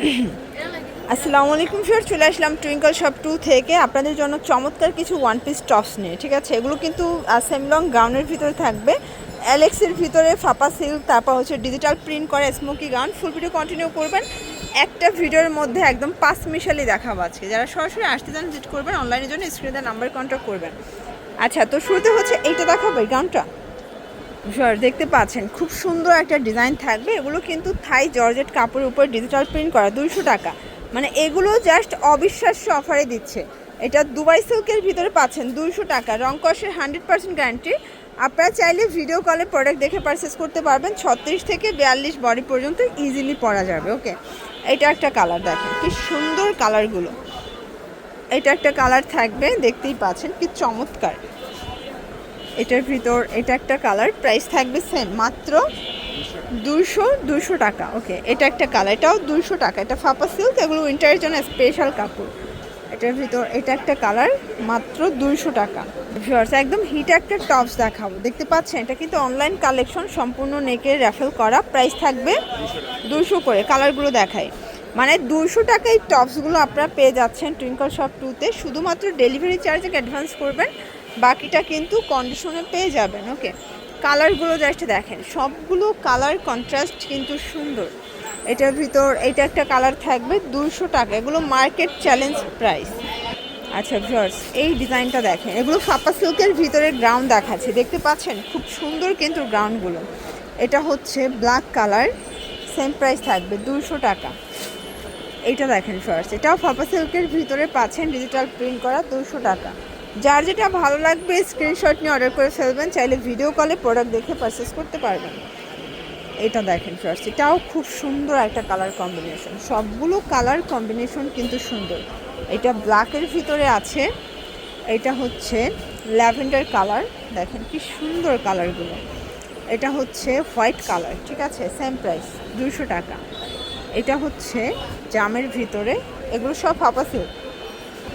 আসসালামু আলাইকুম স্যার চলে আসলাম টুইঙ্কল শপ টু থেকে। আপনাদের জন্য চমৎকার কিছু ওয়ান পিস টপস নিয়ে, ঠিক আছে? এগুলো কিন্তু সেমলং গাউনের ভিতরে থাকবে। অ্যালেক্সের ভিতরে ফাপা সিল্ক তারপর হচ্ছে ডিজিটাল প্রিন্ট করা smoky gown full video continue করবেন। একটা ভিডিওর মধ্যে একদম পাঁচ মিশালি দেখাবো আজকে। যারা সরাসরি আসতে চান ভিজিট করবেন। অনলাইনের জন্য স্ক্রিনে নাম্বার কন্ট্যাক্ট করবেন। আচ্ছা তো শুরুতে হচ্ছে এইটা দেখাবো এই গাউনটা দেখতে পাচ্ছেন, খুব সুন্দর একটা ডিজাইন থাকবে। এগুলো কিন্তু থাই জর্জেট কাপড়ের উপর ডিজিটাল প্রিন্ট করা, দুইশো টাকা। মানে এগুলো জাস্ট অবিশ্বাস্য অফারে দিচ্ছে। এটা দুবাই সিল্কের ভিতরে পাচ্ছেন দুইশো টাকা। রং কষের হান্ড্রেড পার্সেন্ট গ্যারান্টি আপনারা চাইলে ভিডিও কলে প্রোডাক্ট দেখে পারচেস করতে পারবেন। ছত্রিশ থেকে বিয়াল্লিশ বডি পর্যন্ত ইজিলি পরা যাবে ওকে এটা একটা কালার দেখেন, কি সুন্দর কালারগুলো এটা একটা কালার থাকবে, দেখতেই পাচ্ছেন, কি চমৎকার। এটার ভিতর, এটা একটা কালার প্রাইস থাকবে সেম মাত্র দুশো দুশো টাকা ওকে এটা একটা কালার এটাও দুশো টাকা, এটা ফাপা সিল্ক এগুলো উইন্টারের জন্য স্পেশাল কাপড়। এটার ভিতর, এটা একটা কালার মাত্র দুইশো টাকা। ভিউয়ার্স একদম হিট একটা টপস দেখাবো, দেখতে পাচ্ছেন, এটা কিন্তু অনলাইন কালেকশন সম্পূর্ণ নেকের র্যাফেল করা প্রাইস থাকবে দুশো করে কালারগুলো দেখায় মানে দুশো টাকায় টপসগুলো আপনারা পেয়ে যাচ্ছেন টুইঙ্কল শপ টুতে শুধুমাত্র ডেলিভারি চার্জে অ্যাডভান্স করবেন বাকিটা কিন্তু কন্ডিশনে পেয়ে যাবেন ওকে কালারগুলো জাস্ট দেখেন, সবগুলো কালার কন্ট্রাস্ট কিন্তু সুন্দর। এটার ভিতর, এটা একটা কালার থাকবে দুশো টাকা, এগুলো মার্কেট চ্যালেঞ্জ প্রাইস আচ্ছা ভিউয়ার্স এই ডিজাইনটা দেখেন, এগুলো ফাপা সিল্কের ভিতরে গ্রাউন্ড দেখাচ্ছে, দেখতে পাচ্ছেন? খুব সুন্দর কিন্তু গ্রাউন্ডগুলো এটা হচ্ছে ব্ল্যাক কালার সেম প্রাইস থাকবে দুশো টাকা। এইটা দেখেন ফার্স্ট এটাও ফাপা সিল্কের ভিতরে পাচ্ছেন ডিজিটাল প্রিন্ট করা দুশো টাকা। যার যেটা ভালো লাগবে স্ক্রিনশট নিয়ে অর্ডার করে ফেলবেন। চাইলে ভিডিও কলে প্রোডাক্ট দেখে পারচেস করতে পারবেন। এটা দেখেন ফার্স্ট এটাও খুব সুন্দর একটা কালার কম্বিনেশন সবগুলো কালার কম্বিনেশন কিন্তু সুন্দর। এটা ব্ল্যাকের ভিতরে আছে। এটা হচ্ছে ল্যাভেন্ডার কালার দেখেন কি সুন্দর কালারগুলো এটা হচ্ছে হোয়াইট কালার ঠিক আছে? সেম প্রাইস দুশো টাকা। এটা হচ্ছে জামের ভিতরে। এগুলো সব ফাপা সিল্ক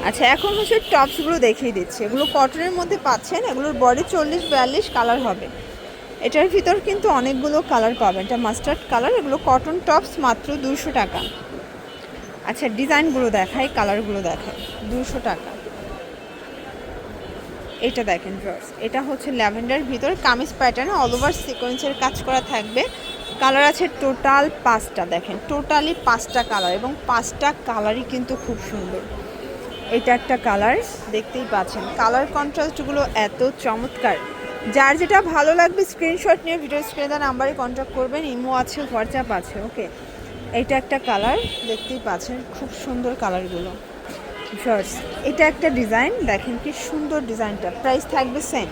আচ্ছা এখন হচ্ছে টপসগুলো দেখিয়ে দিচ্ছি। এগুলো কটনের মধ্যে পাচ্ছেন, এগুলোর বডি চল্লিশ, বিয়াল্লিশ কালার হবে। এটার ভিতর কিন্তু অনেকগুলো কালার পাবেন। এটা মাস্টার্ড কালার এগুলো কটন টপস মাত্র দুশো টাকা। আচ্ছা ডিজাইনগুলো দেখায় কালারগুলো দেখায় দুশো টাকা। এটা দেখেন ড্রস এটা হচ্ছে ল্যাভেন্ডার ভিতর, কামিজ প্যাটার্নে অল ওভার সিকোয়েন্সের কাজ করা থাকবে। কালার আছে টোটাল পাঁচটা, দেখেন টোটালি পাঁচটা কালার এবং পাঁচটা কালারই কিন্তু খুব সুন্দর। এটা একটা কালার দেখতেই পাচ্ছেন। কালার কন্ট্রাস্টগুলো এত চমৎকার। যার যেটা ভালো লাগবে স্ক্রিনশট নিয়ে ভিডিও স্ক্রিনে দেওয়া নাম্বারে কন্ট্যাক্ট করবেন। ইমো আছে হোয়াটসঅ্যাপ আছে ওকে এটা একটা কালার দেখতেই পাচ্ছেন, খুব সুন্দর কালারগুলো শর্টস এটা একটা ডিজাইন দেখেন কি সুন্দর ডিজাইনটা প্রাইস থাকবে সেম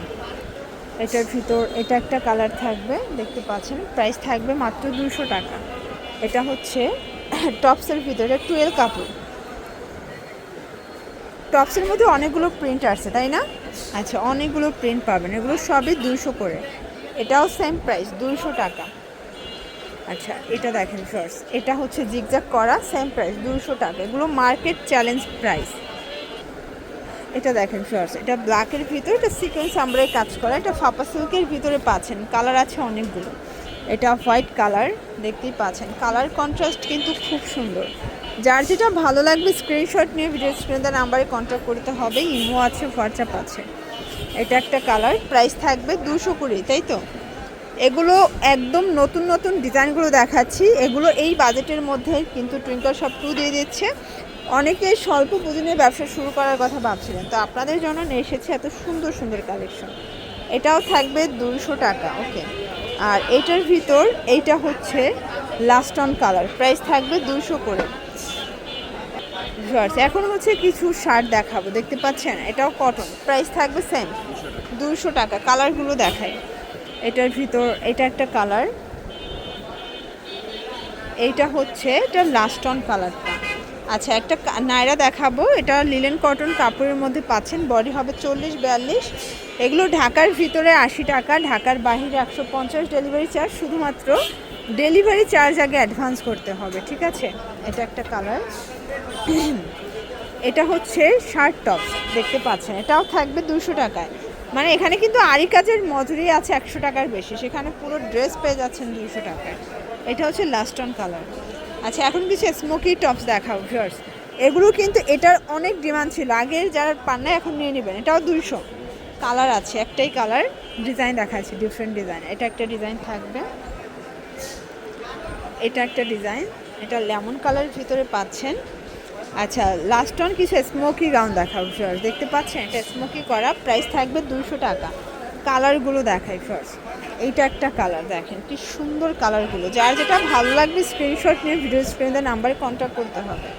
এটার ভিতর, এটা একটা কালার থাকবে, দেখতে পাচ্ছেন। প্রাইস থাকবে মাত্র দুশো টাকা। এটা হচ্ছে টপসের ভিতরে টুয়েলভ কাপড়। টপসের মধ্যে অনেকগুলো প্রিন্ট আসছে, তাই না? আচ্ছা অনেকগুলো প্রিন্ট পাবেন। এগুলো সবই দুশো করে। এটাও সেম প্রাইস দুশো টাকা। আচ্ছা এটা দেখেন ফার্স্ট এটা হচ্ছে জিগজাগ করা সেম প্রাইস দুশো টাকা। এগুলো মার্কেট চ্যালেঞ্জ প্রাইস এটা দেখেন ফার্স্ট এটা ব্ল্যাকের ভিতরে, এটা সিকোয়েন্স আমরাই কাজ করা। এটা ফাপা সিল্কের ভিতরে পাচ্ছেন। কালার আছে অনেকগুলো। এটা হোয়াইট কালার দেখতেই পাচ্ছেন। কালার কন্ট্রাস্ট কিন্তু খুব সুন্দর। যার যেটা ভালো লাগবে স্ক্রিনশট নিয়ে ভিডিও স্ক্রিনে নাম্বারে কন্ট্যাক্ট করতে হবে। ইমো আছে হোয়াটসঅ্যাপ আছে। এটা একটা কালার প্রাইস থাকবে দুশো কুড়ি, তাই তো? এগুলো একদম নতুন নতুন ডিজাইনগুলো দেখাচ্ছি। এগুলো এই বাজেটের মধ্যে কিন্তু টুইঙ্কল শপ টু দিয়ে দিচ্ছে। অনেকে স্বল্প পুঁজি ব্যবসা শুরু করার কথা ভাবছিলেন। তো আপনাদের জন্য এসেছে এত সুন্দর সুন্দর কালেকশন এটাও থাকবে দুশো টাকা ওকে আর এটার ভিতর এইটা হচ্ছে লাস্ট অন কালার প্রাইস থাকবে দুশো করে ভিউয়ার্স, এখন হচ্ছে কিছু শার্ট দেখাবো, দেখতে পাচ্ছেন? এটাও কটন প্রাইস থাকবে সেম দুশো টাকা কালারগুলো দেখাই। এটার ভিতর, এটা একটা কালার এইটা হচ্ছে, এটা লাস্ট অন কালারটা আচ্ছা একটা নায়রা দেখাবো, এটা লিলেন কটন কাপড়ের মধ্যে পাচ্ছেন বডি হবে চল্লিশ, বিয়াল্লিশ। এগুলো ঢাকার ভিতরে আশি টাকা, ঢাকার বাহিরে একশো পঞ্চাশ ডেলিভারি চার্জ শুধুমাত্র ডেলিভারি চার্জ আগে অ্যাডভান্স করতে হবে, ঠিক আছে? এটা একটা কালার এটা হচ্ছে শার্ট টপ দেখতে পাচ্ছেন। এটাও থাকবে দুশো টাকায়। মানে এখানে কিন্তু আরি কাজের মজুরি আছে একশো টাকার বেশি, সেখানে পুরো ড্রেস পেয়ে যাচ্ছেন দুশো টাকায়। এটা হচ্ছে লাস্ট অন কালার আচ্ছা এখন কিছু স্মোকি টপস দেখাও ভিউয়ার্স এগুলো কিন্তু এটার অনেক ডিমান্ড ছিল। আগের যারা পান না এখন নিয়ে নেবেন, এটাও দুইশো। কালার আছে, একটাই কালার ডিজাইন দেখাচ্ছে ডিফারেন্ট ডিজাইন এটা একটা ডিজাইন থাকবে। এটা একটা ডিজাইন এটা লেমন কালারের ভিতরে পাচ্ছেন। আচ্ছা লাস্ট অন কিছু স্মোকি গাউন দেখাবো ফার্স্ট দেখতে পাচ্ছেন? এটা স্মোকি করা প্রাইস থাকবে দুশো টাকা। কালারগুলো দেখাই ফার্স্ট এইটা একটা কালার দেখেন, কি সুন্দর কালারগুলো যার যেটা ভালো লাগবে স্ক্রিনশট নিয়ে ভিডিও স্ক্রিনে নাম্বারে কন্ট্যাক্ট করতে হবে।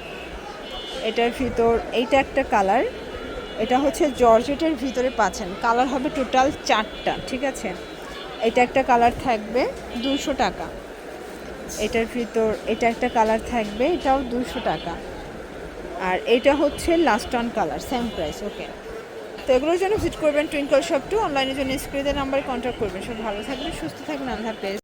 এটার ভিতর, এইটা একটা কালার এটা হচ্ছে জর্জেটের ভিতরে পাচ্ছেন। কালার হবে টোটাল চারটা, ঠিক আছে? এটা একটা কালার থাকবে দুশো টাকা। এটার ভিতর, এটা একটা কালার থাকবে, এটাও দুশো টাকা। আর এটা হচ্ছে last one colour same price okay তো এগুলোর জন্য ভিজিট করবেন টুইঙ্কল শপ টু অনলাইনের জন্য স্ক্রিনের নাম্বারে কন্ট্যাক্ট করবেন। সব ভালো থাকবেন, সুস্থ থাকবেন আন্ধার হাফেজ।